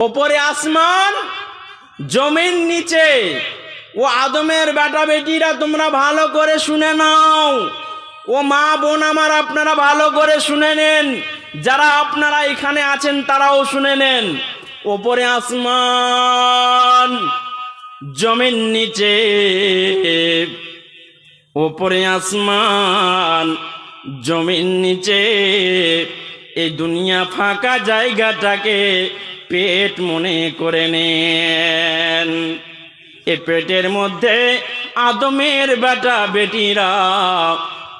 ওপরে আসমান, জমিন নিচে। ও আদমের বেটা বেটিরা, তোমরা ভালো করে শুনে নাও। ও মা বোন আমার, আপনারা ভালো করে শুনে নেন। যারা আপনারা এখানে আছেন, তারাও শুনে নেন। ওপরে আসমান, জমিন নিচে। ওপরে আসমান, জমিন নিচে। এই দুনিয়া ফাঁকা জায়গাটাকে পেট মনে করে নেন। এ পেটের মধ্যে আদমের বেটা বেটিরা,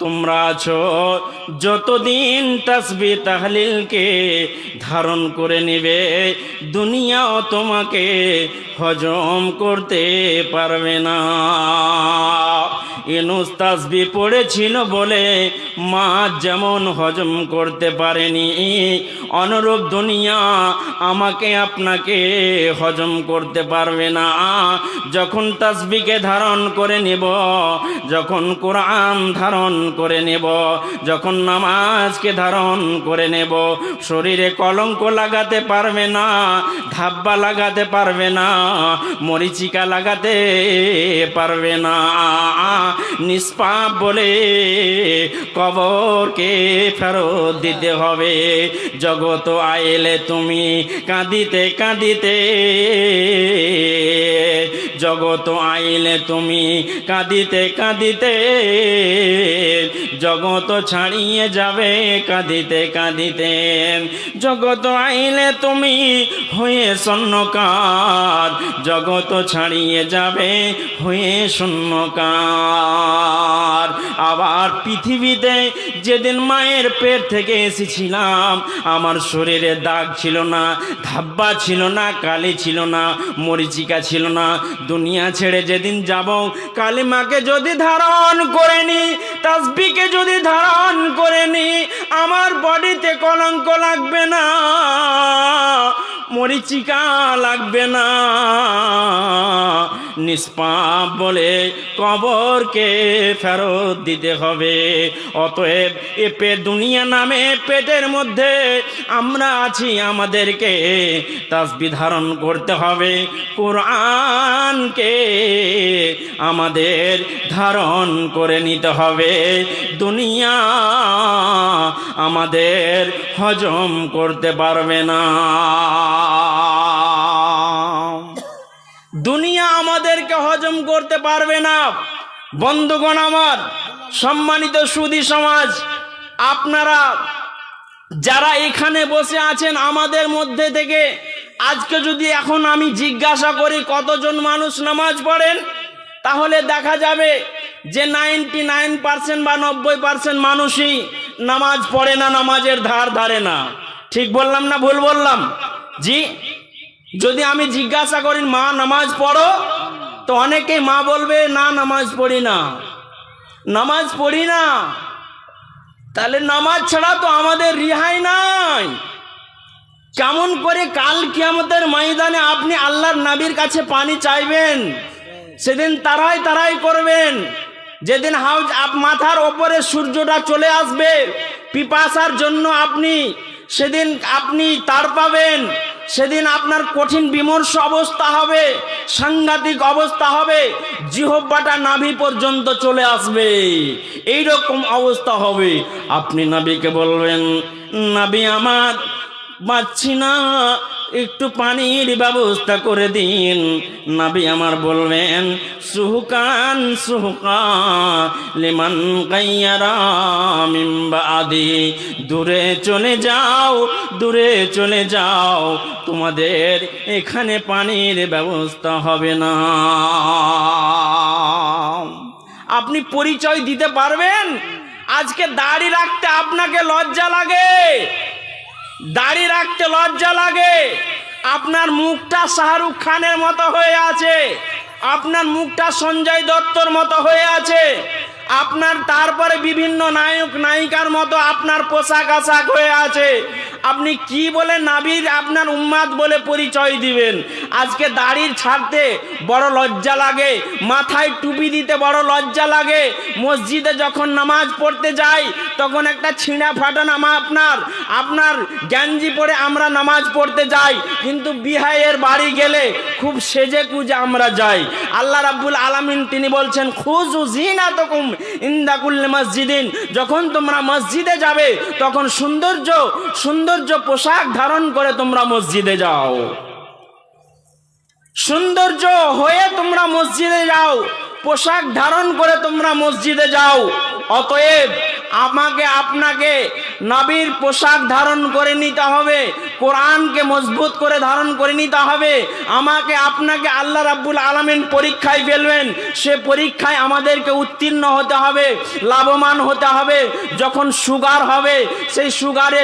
তোমরা আছো, যতদিন তসবি তাহলিলকে ধারণ করে নেবে, দুনিয়াও তোমাকে হজম করতে পারবে না। ইনুস তাসবি পড়েছিল বলে মা যেমন হজম করতে পারেনি অনুরূপ দুনিয়া আমাকে আপনাকে হজম করতে পারবে না। যখন তাসবিকে ধারণ করে নেব, যখন কোরআন ধারণ করে নেব, যখন নামাজকে ধারণ করে নেব, শরীরে কলঙ্ক লাগাতে পারবে না, ধাব্বা লাগাতে পারবে না, মরিচিকা লাগাতে পারবে না। নিষ্পাপ বলে কবরকে ফেরত দিতে হবে। জগত আইলে তুমি কাঁদিতে কাঁদিতে। জগত আইলে তুমি কাঁদিতে কাঁদিতে। জগত ছাড়িয়ে যাবে কাঁদিতে কাঁদিতে। জগত আইলে তুমি হয়ে শূন্যকার জগত ছাড়িয়ে যাবে হয়ে শূন্যকার আবার পৃথিবীতে যেদিন মায়ের পেট থেকে এসেছিলাম, আমার শরীরে দাগ ছিল না, ধাব্বা ছিল না, কালি ছিল না, মরিচিকা ছিল না। দুনিয়া ছেড়ে যেদিন যাব, কালিমাকে যদি ধারণ করে নি তাসবিকে যদি ধারণ করে নি আমার বডিতে কলঙ্ক লাগবে না, মরিচিকা লাগবে না। নিষ্পাপ বলে কবরকে ফেরত দিতে হবে। অতএব এ দুনিয়া নামে পেটের মধ্যে আমরা আছি, আমাদেরকে তাসবি ধারণ করতে হবে। কোরআনকে আমাদের ধারণ করে নিতে হবে। দুনিয়া আমাদের হজম করতে পারবে না। দুনিয়া আমাদেরকে হজম করতে পারবে না। বন্ধুগণ আমার, সম্মানিত সুদী সমাজ, আপনারা যারা এখানে বসে আছেন আমাদের মধ্যে থেকে, আজকে যদি এখন আমি জিজ্ঞাসা করি কতজন মানুষ নামাজ পড়েন, তাহলে দেখা যাবে যে নাইনটি নাইন পার্সেন্ট বা নব্বই পার্সেন্ট মানুষই নামাজ পড়ে না, নামাজের ধার ধারে না। ঠিক বললাম না ভুল বললাম? জি? যদি আমি জিজ্ঞাসা করি, মা, নামাজ পড়ো? তো অনেকে মা বলবে, না, নামাজ পড়ি না। নামাজ পড়ি না। তাহলে নামাজ ছাড়া তো আমাদের রিহাই নাই। কেমন করে কাল কিয়ামতের ময়দানে আপনি আল্লাহর নাবির কাছে পানি চাইবেন? সেদিন তারাই তারাই করবেন। যেদিন হাউজ আপ, মাথার ওপরে সূর্যটা চলে আসবে, পিপাসার জন্য আপনি, সেদিন আপনি তার পাবেন। সেদিন আপনার কঠিন বিমর্ষ অবস্থা হবে, সাংঘাতিক অবস্থা হবে, জিহব্বাটা নাভি পর্যন্ত চলে আসবে। এই রকম অবস্থা হবে। আপনি নাবিকে বলবেন নাবি আমার পাচ্ছি না। একটু পানির ব্যবস্থা করে দিন। নাবি আমার বলবেন, সুহকান, সুহকা, লিমান কাইয়ারা আদি দূরে চলে যাও, দূরে চলে যাও, তোমাদের এখানে পানির ব্যবস্থা হবে না। আপনি পরিচয় দিতে পারবেন? আজকে দাড়ি রাখতে আপনাকে লজ্জা লাগে। দাড়ি রাখতে লজ্জা লাগে। আপনার মুখটা শাহরুখ খানের মতো হয়ে আছে। আপনার মুখটা সঞ্জয় দত্তর মতো হয়ে আছে। আপনার তারপরে বিভিন্ন নায়ক, নায়িকার মতো আপনার পোশাক আশাক হয়ে আছে। আপনি কি বলে নাবির আপনার উম্মাদ বলে পরিচয় দিবেন? আজকে দাড়ির ছাড়তে বড় লজ্জা লাগে, মাথায় টুপি দিতে বড় লজ্জা লাগে। মসজিদে যখন নামাজ পড়তে যাই, তখন একটা ছিঁড়া ফাটা নামা আপনার। আপনার গ্যাঞ্জি পরে আমরা নামাজ পড়তে যাই, কিন্তু বিহাইয়ের বাড়ি গেলে খুব সেজে কুজে আমরা যাই। আল্লাহ রাব্বুল আলামিন তিনি বলছেন খুজু জিনাতুকুম ইনদাকুল্লি মসজিদিন। যখন তোমরা মসজিদে যাবে, তখন সৌন্দর্য সৌন্দর্য পোশাক ধারণ করে তোমরা মসজিদে যাও। সৌন্দর্য হয়ে তোমরা মসজিদে যাও, পোশাক ধারণ করে তোমরা মসজিদে যাও। অতএব আমাকে আপনাকে নবীর পোশাক ধারণ করে নিতে হবে, কোরআনকে মজবুত করে ধারণ করে নিতে হবে। আমাকে আপনাকে আল্লাহ রাব্বুল আলামিন পরীক্ষায় ফেলবেন, সে পরীক্ষায় আমাদেরকে উত্তীর্ণ হতে হবে, লাভবান হতে হবে। যখন সুগার হবে, সেই সুগারে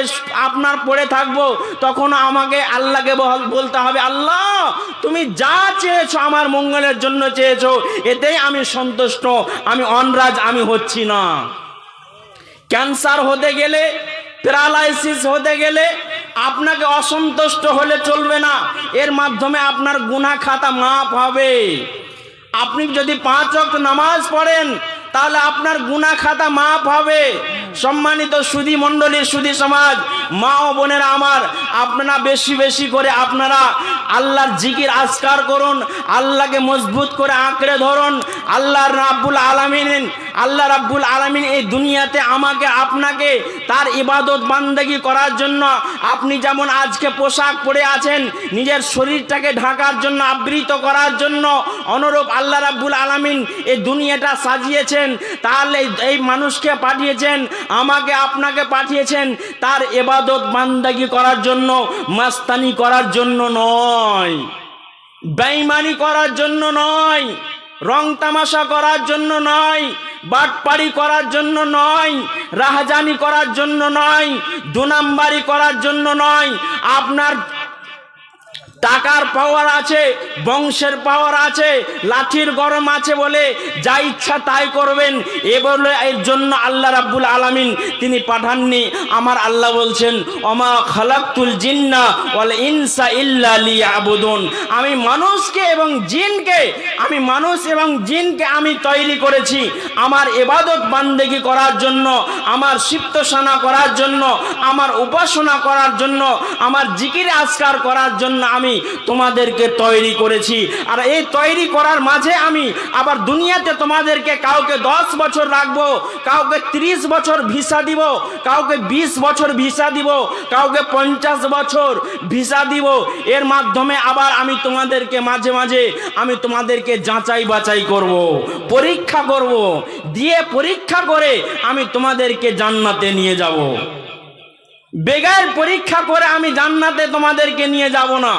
আপনার পড়ে থাকব, তখন আমাকে আল্লাহকে বলতে হবে, আল্লাহ, তুমি যা চেয়েছো আমার মঙ্গলের জন্য চেয়েছো, এতেই আমি সন্তুষ্ট, আমি অনরাজ, আমি হচ্ছি না। ক্যান্সার হতে গেলে, প্যারালাইসিস হতে গেলে আপনাকে অসন্তুষ্ট হলে চলবে না। এর মাধ্যমে আপনার গুনা খাতা মাপ হবে। আপনি যদি পাঁচ অক্ট নামাজ পড়েন, তাহলে আপনার গুনা খাতা মাপ হবে। সম্মানিত সুধী মণ্ডলীর সুধী সমাজ, মা ও বোনেরা আমার, আপনারা বেশি বেশি করে আপনারা আল্লাহর জিকির আজকার করুন, আল্লাহকে মজবুত করে আঁকড়ে ধরুন আল্লাহর রাব্বুল আলামিন আল্লাহ রাব্বুল আলামিন এই দুনিয়াতে আমাকে, আপনাকে তার ইবাদত বান্দাগি করার জন্য আপনি যেমন আজকে পোশাক পরে আছেন, নিজের শরীরটাকে ঢাকার জন্য আবৃত করার জন্য অনুরূপ আল্লাহ রাব্বুল আলামিন এই দুনিয়াটা সাজিয়েছেন, তাহলে এই মানুষকে পাঠিয়েছেন, আমাকে, আপনাকে পাঠিয়েছেন তার এবাদত বান্দাগি করার জন্য, মাস্তানি করার জন্য নয়। বেঈমানি করার জন্য নয়। রং তামাশা করার জন্য নয়, বাটপাড়ি করার জন্য নয়, রাহাজানি করার জন্য নয় দুনাম্বারি করার জন্য নয়, আপনার টাকার পাওয়ার আছে, বংশের পাওয়ার আছে, লাঠির গরম আছে বলে যা ইচ্ছা তাই করবেন। এ বলে এর জন্য আল্লাহ রাব্বুল আলামিন তিনি পাঠাননি। আমার আল্লাহ বলছেন অমা খালাক্তুল জিন্না ওয়াল ইনসা ইল্লা আমি মানুষকে এবং জিনকে, আমি মানুষ এবং জিনকে আমি তৈরি করেছি। আমার এবাদত বান্দেগি করার জন্য, আমার সিপ্তসানা করার জন্য, আমার উপাসনা করার জন্য, আমার জিকির আজকার করার জন্য আমি তোমাদেরকে তৈরি করেছি। আর এই তৈরি করার মাঝে আমি আবার দুনিয়াতে তোমাদেরকে কাউকে দশ বছর রাখব, কাউকে ত্রিশ বছর ভিসা দিব, কাউকে বিশ বছর ভিসা দিব, কাউকে পঞ্চাশ বছর ভিসা দিব। এর মাধ্যমে আবার আমি তোমাদেরকে মাঝে মাঝে আমি তোমাদেরকে যাচাই বাছাই করব, পরীক্ষা করব। দিয়ে পরীক্ষা করে আমি তোমাদেরকে জান্নাতে নিয়ে যাব। বেগার পরীক্ষা করে আমি জান্নাতে তোমাদেরকে নিয়ে যাব না।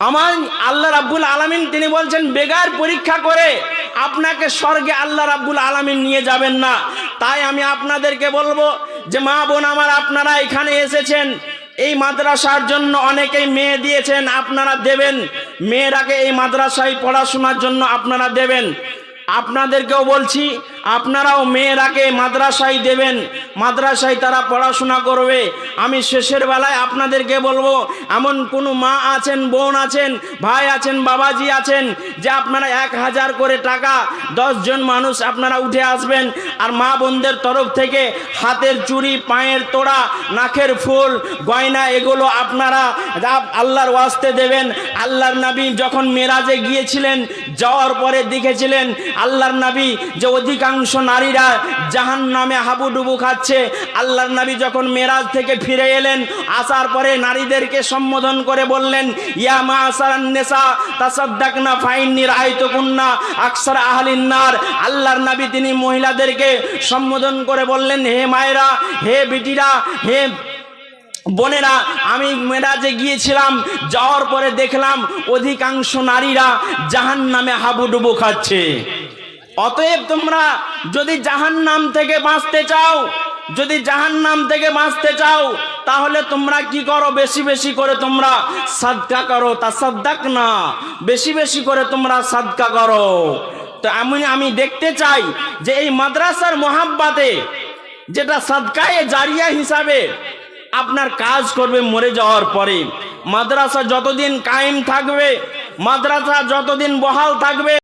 আমার আল্লাহ রাব্বুল আলামিন, তিনি বলছেন, বেগার পরীক্ষা করে আপনাকে স্বর্গে আল্লাহ রাব্বুল আলামিন নিয়ে যাবেন না। তাই আমি আপনাদেরকে বলব যে, মা বোন আমার, আপনারা এখানে এসেছেন। এই মাদ্রাসার জন্য অনেকেই মেয়ে দিয়েছেন, আপনারা দেবেন। মেয়েরাকে এই মাদ্রাসায় পড়াশোনার জন্য আপনারা দেবেন। আপনাদেরকেও বলছি, আপনারাও মেয়েরাকে মাদ্রাসায় দেবেন। মাদ্রাসায় তারা পড়াশোনা করবে। আমি শেষের বেলায় আপনাদেরকে বলব, এমন কোনো মা আছেন, বোন আছেন, ভাই আছেন, বাবাজি আছেন, যে আপনারা এক হাজার করে টাকা জন মানুষ আপনারা উঠে আসবেন, আর মা বোনদের তরফ থেকে হাতের চুড়ি, পায়ের তোড়া, নাকের ফুল, গয়না, এগুলো আপনারা আল্লাহর ওয়াস্তে দেবেন। আল্লাহর নবী যখন মেরাজে গিয়েছিলেন যাওয়ার পরে দেখেছিলেন আল্লাহর নবী যে অধিকাংশ নারীরা জাহান নামে হাবুডুবু খাচ্ছে। আল্লাহর নবী যখন মেরাজ থেকে ফিরে এলেন, আসার পরে নারীদেরকে সম্বোধন করে বললেন, ইয়া মা নেশা তাসাদ্দাকনা ফাইন্নির আয়তকুন্না আকসার আহলিন্নার আল্লাহর নবী তিনি মহিলাদেরকে সম্বোধন করে বললেন, হে মায়েরা, হে বিটিরা, হে বোনেরা, আমি মেরাজে গিয়েছিলাম, যাওয়ার পরে দেখলাম অধিকাংশ নারীরা জাহান নামে হাবুডুবু খাচ্ছে। অতএব তোমরা যদি জাহান নাম থেকে বাঁচতে চাও, যদি জাহান নাম থেকে বাঁচতে চাও, তাহলে তোমরা কি করো? বেশি বেশি করে তোমরা সাদকা করো তা সাদ্দাক না। বেশি বেশি করে তোমরা সাদকা করো। তো আমি আমি দেখতে চাই যে এই মাদ্রাসার মোহাব্বাতে যেটা সাদকায়ে জারিয়া হিসাবে আপনার কাজ করবে মরে যাওয়ার পরে। মাদ্রাসা যতদিন কায়েম থাকবে মাদ্রাসা যতদিন বহাল থাকবে